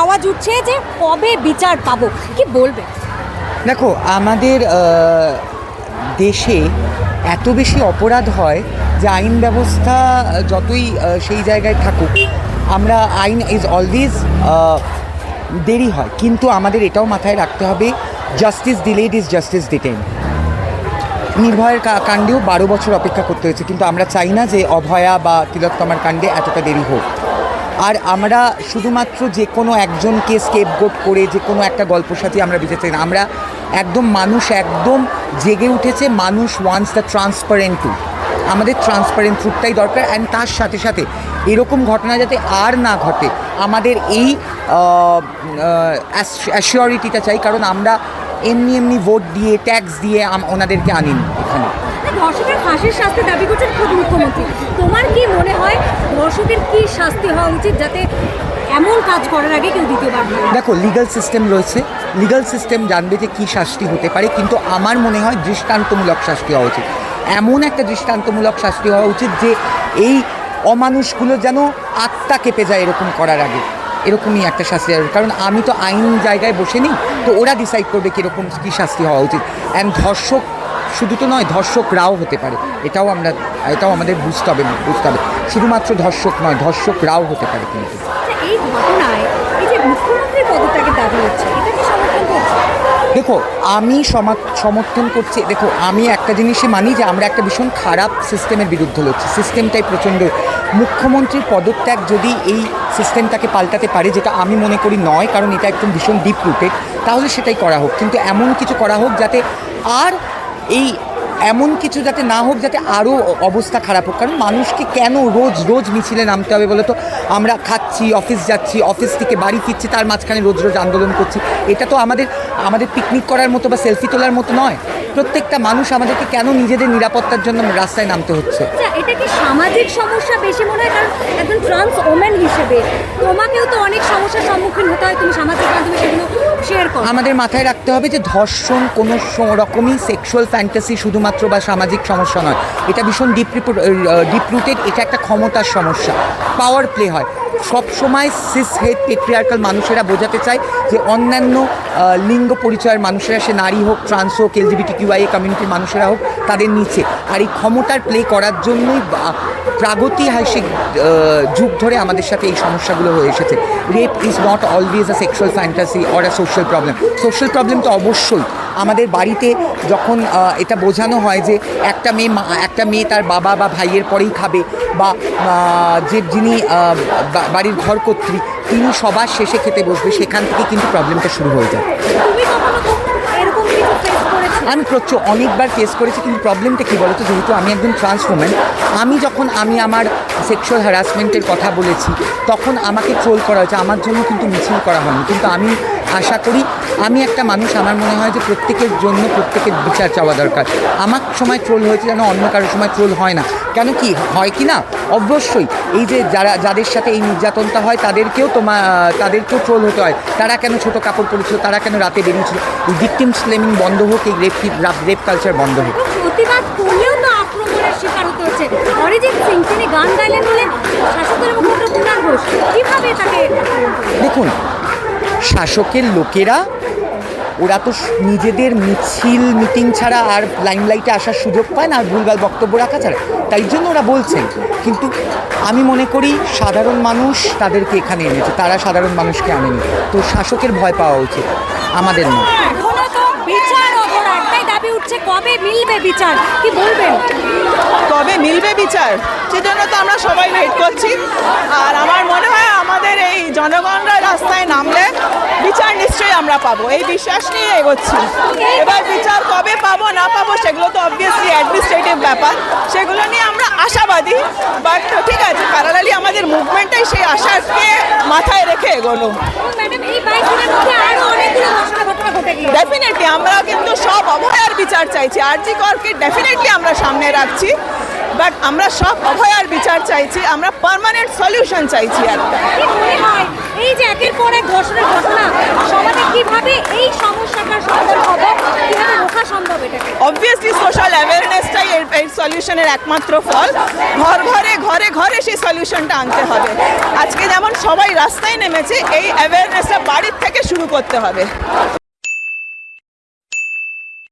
আওয়াজ উঠছে যে কবে বিচার পাবো? কি বলবে? দেখো, আমাদের দেশে এত বেশি অপরাধ হয় যে আইন ব্যবস্থা, যতই সেই জায়গায় থাকুক, আমরা, আইন ইজ অলওয়েজ দেরি হয়। কিন্তু আমাদের এটাও মাথায় রাখতে হবে justice delayed is justice denied নির্ভয়ের কাণ্ডেও বারো বছর অপেক্ষা করতে হয়েছে, কিন্তু আমরা চাই না যে অভয়া বা তিলোত্তমার কাণ্ডে এতটা দেরি হোক। আর আমরা শুধুমাত্র যে কোনো একজনকে স্কেপগোট করে, যে কোনো একটা গল্প সাথে আমরা চাই না। আমরা একদম মানুষ একদম জেগে উঠেছে, মানুষ ওয়ান্স দ্য ট্রান্সপারেন্ট টু আমাদের ট্রান্সপারেন্ট ট্রুথটাই দরকার অ্যান্ড তার সাথে সাথে এরকম ঘটনা যাতে আর না ঘটে, আমাদের এই অ্যাসিওরিটিটা চাই। কারণ আমরা এমনি এমনি ভোট দিয়ে ট্যাক্স দিয়ে ওনাদেরকে আনিনি এখানে। ধর্ষকের ফাঁসির শাস্তি দাবি করছেন খোদ মুখ্যমন্ত্রী। তোমার কি মনে হয় ধর্ষকের কি শাস্তি হওয়া উচিত যাতে এমন কাজ করার আগে কেউ দ্বিতীয়বার দেখো লিগাল সিস্টেম রয়েছে। লিগাল সিস্টেম জানবে যে কী শাস্তি হতে পারে, কিন্তু আমার মনে হয় দৃষ্টান্তমূলক শাস্তি হওয়া উচিত। এমন একটা দৃষ্টান্তমূলক শাস্তি হওয়া উচিত যে এই অমানুষগুলো যেন আত্মা কেঁপে যায় এরকম করার আগে। এরকমই একটা শাস্তি হবে কারণ আমি তো আইন জায়গায় বসে নিই, তো ওরা ডিসাইড করবে কীরকম কী শাস্তি হওয়া উচিত। অ্যান্ড ধর্ষক শুধু তো নয় ধর্ষকরাও হতে পারে। এটাও আমরা এটাও আমাদের বুঝতে হবে বুঝতে হবে। শুধুমাত্র ধর্ষক নয় ধর্ষকরাও হতে পারে কিন্তু। আচ্ছা, এই ঘটনায় এই যে মুখ্যমন্ত্রীর পদত্যাগের দাবি হচ্ছে এটা কি সমর্থন করছে? দেখো আমি সমা- সমর্থন করছি দেখো আমি একটা জিনিসই মানি যে আমরা একটা ভীষণ খারাপ সিস্টেমের বিরুদ্ধে লড়ছি। সিস্টেমটাই প্রচণ্ড। মুখ্যমন্ত্রীর পদত্যাগ যদি এই সিস্টেমটাকে পাল্টাতে পারে যেটা আমি মনে করি নয় কারণ এটা একদম ভীষণ ডিপ রুটেড তাহলে সেটাই করা হোক। কিন্তু এমন কিছু করা হোক যাতে আর এই এমন কিছু যাতে না হোক যাতে আরও অবস্থা খারাপ হোক। কারণ মানুষকে কেন রোজ রোজ মিছিলে নামতে হবে বলো তো আমরা খাচ্ছি অফিস যাচ্ছি অফিস থেকে বাড়ি ফিরছি তার মাঝখানে রোজ রোজ আন্দোলন করছি। এটা তো আমাদের আমাদের পিকনিক করার মতো বা সেলফি তোলার মতো নয়। প্রত্যেকটা মানুষ আমাদেরকে কেন নিজেদের নিরাপত্তার জন্য রাস্তায় নামতে হচ্ছে? আচ্ছা এটা কি সামাজিক সমস্যা বেশি মনে হয়? কারণ একজন ট্রান্স ওমেন হিসেবে তোমাকেও তো অনেক সমস্যার সম্মুখীন হতে হয় তুমি সামাজিক মাধ্যমে সেগুলো শেয়ার করো। আমাদের মাথায় রাখতে হবে যে ধর্ষণ কোনো রকমই সেক্সুয়াল ফ্যান্টাসি শুধুমাত্র বা সামাজিক সমস্যা নয়। এটা ভীষণ ডিপ ডিপ রুটেড এটা একটা ক্ষমতার সমস্যা। পাওয়ার প্লে হয়। সব সময় সিস হেড পেট্রিয়ার্কাল মানুষেরা বোঝাতে চায় যে অন্যান্য লিঙ্গ পরিচয়ের মানুষেরা, সে নারী হোক ট্রান্স হোক এলজিবিটি কিউআই কমিউনিটির মানুষেরা হোক, তাদের নিচে। আর এই ক্ষমতার প্লে করার জন্যই প্রাগতিহাসিক যুগ ধরে আমাদের সাথে এই সমস্যাগুলো হয়ে এসেছে। Rape is not always a sexual fantasy or a social problem social problem তো অবশ্যই। আমাদের বাড়িতে যখন এটা বোঝানো হয় যে একটা মেয়ে মা- একটা মেয়ে তার বাবা বা ভাইয়ের পরেই খাবে বা যে যিনি বাড়ির ঘরকর্ত্রী তিনি সবার শেষে খেতে বসবে সেখান থেকে কিন্তু প্রবলেমটা শুরু হয়ে যায়। আমি প্রচুর অনেকবার ফেস করেছি কিন্তু প্রবলেমটা কী বলতো যেহেতু আমি একজন ট্রান্স আমি যখন আমি আমার সেক্সুয়াল হ্যারাসমেন্টের কথা বলেছি তখন আমাকে ট্রোল করা হয়েছে আমার জন্য কিন্তু মিছিল করা হয়নি কিন্তু আমি আশা করি আমি একটা মানুষ আমার মনে হয় যে প্রত্যেকের জন্য প্রত্যেকের বিচার চাওয়া দরকার। আমার সময় ট্রোল হয়েছে যেন অন্য কারোর সময় ট্রোল হয় না। কেন কি? হয় কি না? অবশ্যই এই যে যারা যাদের সাথে এই নির্যাতনটা হয় তাদেরকেও তোমা তাদেরকেও ট্রোল হতে হয়। তারা কেন ছোট কাপড় পরেছিল? তারা কেন রাতে বেরিয়েছিল? এই ভিকটিম স্লেমিং বন্ধ হোক এই রেপ রেপ কালচার বন্ধ হোক। প্রতিবাদ করলেও তো আক্রমণের শিকার হতে হচ্ছে। অরিজিৎ সিং তিনি গান গাইলেন বলে শাসকের মুখপাত্র ঘোষ। কীভাবে তাকে দেখুন শাসকের লোকেরা, ওরা তো নিজেদের মিছিল, মিটিং ছাড়া আর লাইমলাইটে আসার সুযোগ পায় না, আর ভুলভাল বক্তব্য রাখা ছাড়া। তাই জন্য ওরা বলছেন। কিন্তু আমি মনে করি সাধারণ মানুষ তাদেরকে এখানে এনেছে, তারা সাধারণ মানুষকে আনেনি। তো শাসকের ভয় পাওয়া উচিত, আমাদের তো বিচার দাবি উঠছে, কবে মিলবে বিচার? কি বলবেন? বিচার। সেজন্য তো আমরা সবাই ওয়েট করছি। আর আমার মনে হয় আমাদের এই জনগণরা রাস্তায় নামলে বিচার নিশ্চয়ই আমরা পাবো। এই বিশ্বাস নিয়ে এগোচ্ছি। এবার বিচার কবে পাবো না পাবো সেগুলো তো অবভিয়াসলি অ্যাডমিনিস্ট্রেটিভ ব্যাপার। সেগুলো নিয়ে আমরা আশাবাদী। বাট ঠিক আছে প্যারালালি আমাদের মুভমেন্টটাই সেই আশাকে মাথায় রেখে এগোনো। গিয়েছে ডেফিনেটলি আমরা কিন্তু সব অভয়ার বিচার চাইছি। আর জি করকে ডেফিনেটলি আমরা সামনে রাখছি। বাট আমরা সব অভয়ার বিচার চাইছি আমরা পার্মানেন্ট সলিউশন চাইছি একটা। হয়? এই যে একের পর এক ধর্ষণের ঘটনা সমাজে কীভাবে এই সমস্যাটার সমাধান হবে কীভাবে রোখা সম্ভব এটাকে? অবভিয়াসলি সোশ্যাল অ্যাওয়ারনেসটাই এর এই সলিউশনের একমাত্র ফল। ঘর ঘরে ঘরে ঘরে সেই সলিউশনটা আনতে হবে। আজকে যেমন সবাই রাস্তায় নেমেছে এই অ্যাওয়ারনেসটা বাড়ির থেকে শুরু করতে হবে।